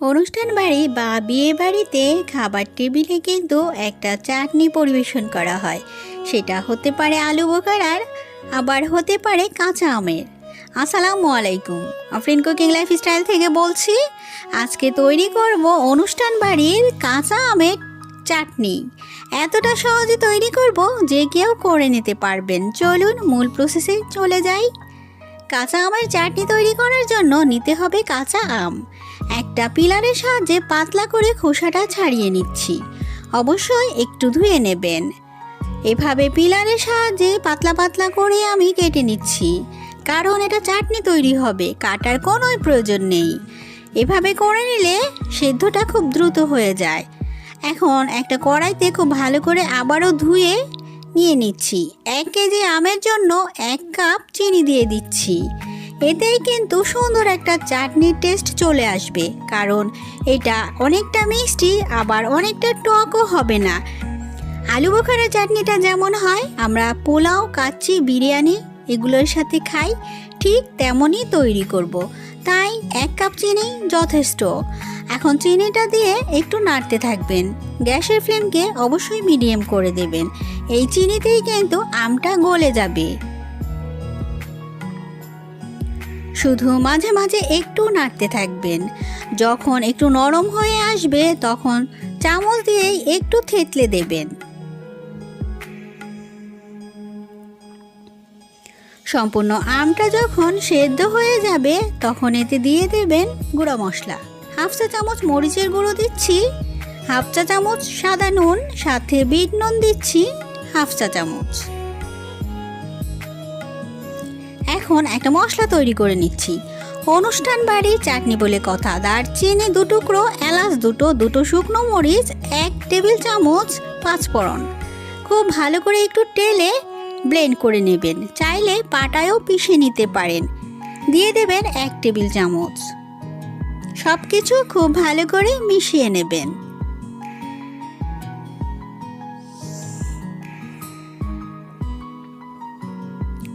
অনুষ্ঠান বাড়ি বা বিয়ে বাড়িতে খাবার টেবিলে কিন্তু একটা চাটনি পরিবেশন করা হয়। সেটা হতে পারে আলু বোখারার আবার হতে পারে কাঁচা আমের। আসসালামু আলাইকুম, আফরিন কুকিং লাইফ স্টাইল থেকে বলছি, আজকে তৈরি করব অনুষ্ঠান বাড়ির কাঁচা আমের চাটনি। এতটা সহজে তৈরি করব যে কেউ করে নিতে পারবেন। চলুন মূল প্রসেসে চলে যাই। কাঁচা আমের চাটনি তৈরি করার জন্য নিতে হবে কাঁচা আম। একটা পিলারের সাহায্যে পাতলা করে খোসাটা ছাড়িয়ে নিচ্ছি। অবশ্যই একটু ধুয়ে নেবেন। এভাবে পিলারের সাহায্যে পাতলা পাতলা করে আমি কেটে নিচ্ছি। কারণ এটা চাটনি তৈরি হবে, কাটার কোনোই প্রয়োজন নেই। এভাবে করে নিলে সেদ্ধটা খুব দ্রুত হয়ে যায়। এখন একটা কড়াইতে খুব ভালো করে আবারও ধুয়ে নিয়ে নিচ্ছি। এক কেজি আমের জন্য এক কাপ চিনি দিয়ে দিচ্ছি। এতেই কিন্তু সুন্দর একটা চাটনির টেস্ট চলে আসবে, কারণ এটা অনেকটা মিষ্টি, আবার অনেকটা টকও হবে না। আলু বোখারা চাটনিটা যেমন হয়, আমরা পোলাও, কাচ্চি, বিরিয়ানি এগুলোর সাথে খাই, ঠিক তেমনই তৈরি করব। তাই এক কাপ চিনি যথেষ্ট। এখন চিনিটা দিয়ে একটু নাড়তে থাকবেন। গ্যাসের ফ্লেমকে অবশ্যই মিডিয়াম করে দেবেন। এই চিনিতেই কিন্তু আমটা গলে যাবে। শুধু মাঝে মাঝে একটু নাড়তে থাকবেন। যখন একটু নরম হয়ে আসবে, তখন চামচ দিয়েই একটু থেতলে দেবেন। সম্পূর্ণ আমটা যখন সেদ্ধ হয়ে যাবে, তখন এতে দিয়ে দেবেন গুঁড়ো মশলা। হাফ চা চামচ মরিচের গুঁড়ো দিচ্ছি, হাফ চা চামচ সাদা নুন, সাথে বিট নুন দিচ্ছি, হাফ চা চামচ। এখন একটা মশলা তৈরি করে নিচ্ছি। অনুষ্ঠান বাড়ি চাটনি বলে কথা, দারচিনি দু টুকরো, এলাচ দুটো দুটো শুকনো মরিচ, এক টেবিল চামচ পাঁচফোড়ন। খুব ভালো করে একটু টেলে ব্লেন্ড করে নেবেন, চাইলে পাটায়ও পিষে নিতে পারেন। দিয়ে দেবেন এক টেবিল চামচ। সব কিছু খুব ভালো করে মিশিয়ে নেবেন।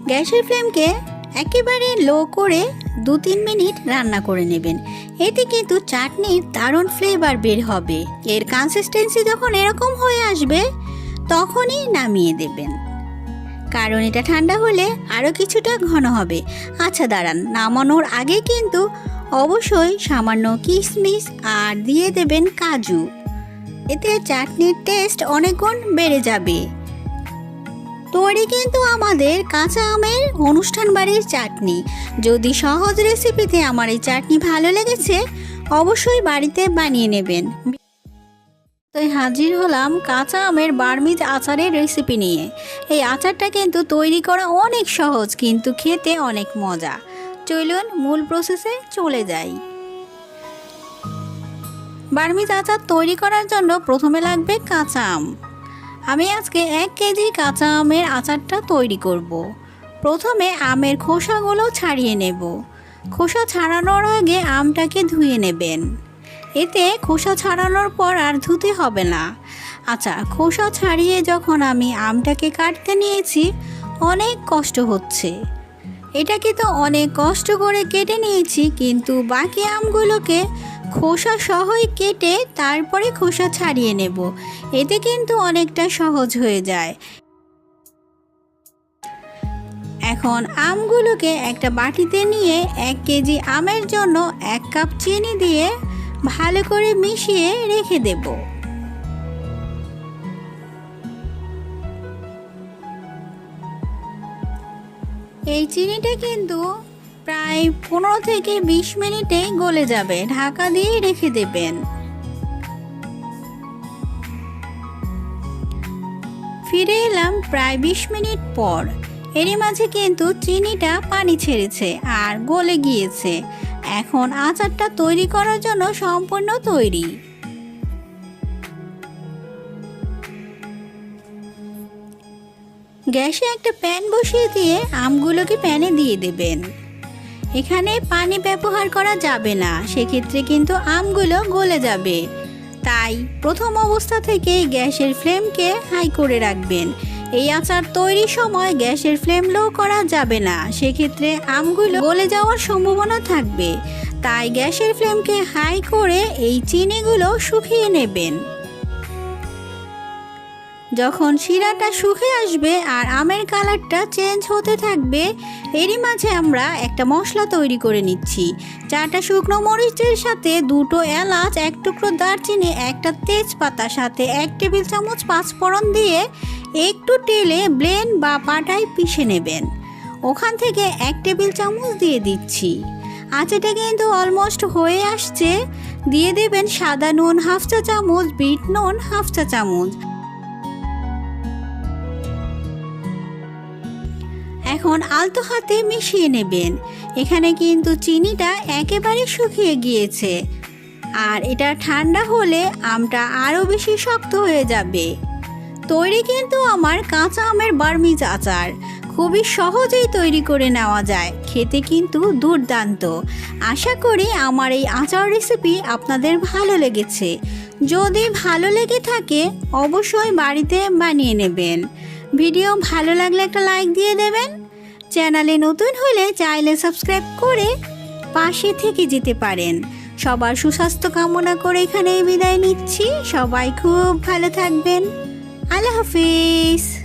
গ্যাসের ফ্লেমকে একেবারে লো করে দু তিন মিনিট রান্না করে নেবেন। এতে কিন্তু চাটনির দারুণ ফ্লেভার বের হবে। এর কনসিস্টেন্সি যখন এরকম হয়ে আসবে, তখনই নামিয়ে দেবেন। কারণ এটা ঠান্ডা হলে আরও কিছুটা ঘন হবে। আচ্ছা দাঁড়ান, নামানোর আগে কিন্তু অবশ্যই সামান্য কিশমিশ আর দিয়ে দেবেন কাজু। এতে চাটনির টেস্ট অনেক গুণ বেড়ে যাবে। তৈরি কিন্তু আমাদের কাঁচা আমের অনুষ্ঠান বাড়ির চাটনি। যদি সহজ রেসিপিতে আমার এই চাটনি ভালো লেগেছে, অবশ্যই বাড়িতে বানিয়ে নেবেন। তো হাজির হলাম কাঁচা আমের বার্মিজ আচারের রেসিপি নিয়ে। এই আচারটা কিন্তু তৈরি করা অনেক সহজ, কিন্তু খেতে অনেক মজা। চলুন মূল প্রসেসে চলে যাই। বার্মিজ আচার তৈরি করার জন্য প্রথমে লাগবে কাঁচা আম। আমি আজকে এক কেজি কাঁচা আমের আচারটা তৈরি করব। প্রথমে আমের খোসাগুলো ছাড়িয়ে নেব। খোসা ছাড়ানোর আগে আমটাকে ধুয়ে নেবেন। এতে খোসা ছাড়ানোর পর আর ধুতে হবে না। আচ্ছা খোসা ছাড়িয়ে যখন আমি আমটাকে কাটতে নিয়েছি, অনেক কষ্ট হচ্ছে। এটাকে তো অনেক কষ্ট করে কেটে নিয়েছি, কিন্তু বাকি আমগুলোকে খোসা সহই কেটে তারপরে খোসা ছাড়িয়ে নেব। এতে কিন্তু অনেকটা সহজ হয়ে যায়। এখন আমগুলোকে একটা বাটিতে নিয়ে এক কেজি আমের জন্য এক কাপ চিনি দিয়ে ভালো করে মিশিয়ে রেখে দেব। এই চিনিটা কিন্তু প্রায় পনেরো থেকে বিশ মিনিটে গলে যাবে। ঢাকা দিয়ে রেখে দেবেন। ফিরে এলাম প্রায় বিশ মিনিট পর। এরই মাঝে কিন্তু চিনিটা পানি ছেড়েছে আর গলে গিয়েছে। এখন আচারটা তৈরি করার জন্য সম্পূর্ণ তৈরি। গ্যাসে একটা প্যান বসিয়ে দিয়ে আমগুলোকে প্যানে দিয়ে দেবেন। এখানে পানি ব্যবহার করা যাবে না, সেক্ষেত্রে কিন্তু আমগুলো গলে যাবে। তাই প্রথম অবস্থা থেকে গ্যাসের ফ্লেমকে হাই করে রাখবেন। এই আচার তৈরির সময় গ্যাসের ফ্লেম লো করা যাবে না, সেক্ষেত্রে আমগুলো গলে যাওয়ার সম্ভাবনা থাকবে। তাই গ্যাসের ফ্লেমকে হাই করে এই চিনিগুলো শুকিয়ে নেবেন। যখন শিরাটা শুকে আসবে আর আমের কালারটা চেঞ্জ হতে থাকবে, এরই মাঝে আমরা একটা মশলা তৈরি করে নিচ্ছি। চারটা শুকনো মরিচের সাথে দুটো এলাচ, এক টুকরো দারচিনি, একটা তেজপাতা সাথে এক টেবিল চামচ পাঁচফোড়ন দিয়ে একটু তেলে ব্লেন্ড বা পাটায় পিষে নেবেন। ওখান থেকে এক টেবিল চামচ দিয়ে দিচ্ছি। আচাটা কিন্তু অলমোস্ট হয়ে আসছে। দিয়ে দেবেন সাদা নুন হাফ চা চামচ, বিট নুন হাফ চা চামচ। এখন আলতো হাতে মিশিয়ে নেবেন। এখানে কিন্তু চিনিটা একেবারে শুকিয়ে গিয়েছে। আর এটা ঠান্ডা হলে আমটা আরও বেশি শক্ত হয়ে যাবে। তৈরি কিন্তু আমার কাঁচা আমের বার্মিজ আচার খুবই সহজেই তৈরি করে নেওয়া যায়। খেতে কিন্তু দুর্দান্ত। আশা করি আমার এই আচার রেসিপি আপনাদের ভালো লেগেছে। যদি ভালো লেগে থাকে, অবশ্যই বাড়িতে বানিয়ে নেবেন। ভিডিও ভালো লাগলে একটা লাইক দিয়ে দেবেন। চ্যানেলে নতুন হলে চাইলে সাবস্ক্রাইব করে পাশে থেকে যেতে পারেন। সবার সুস্বাস্থ্য কামনা করে এখানেই বিদায় নিচ্ছি। সবাই খুব ভালো থাকবেন। আল্লাহ হাফিজ।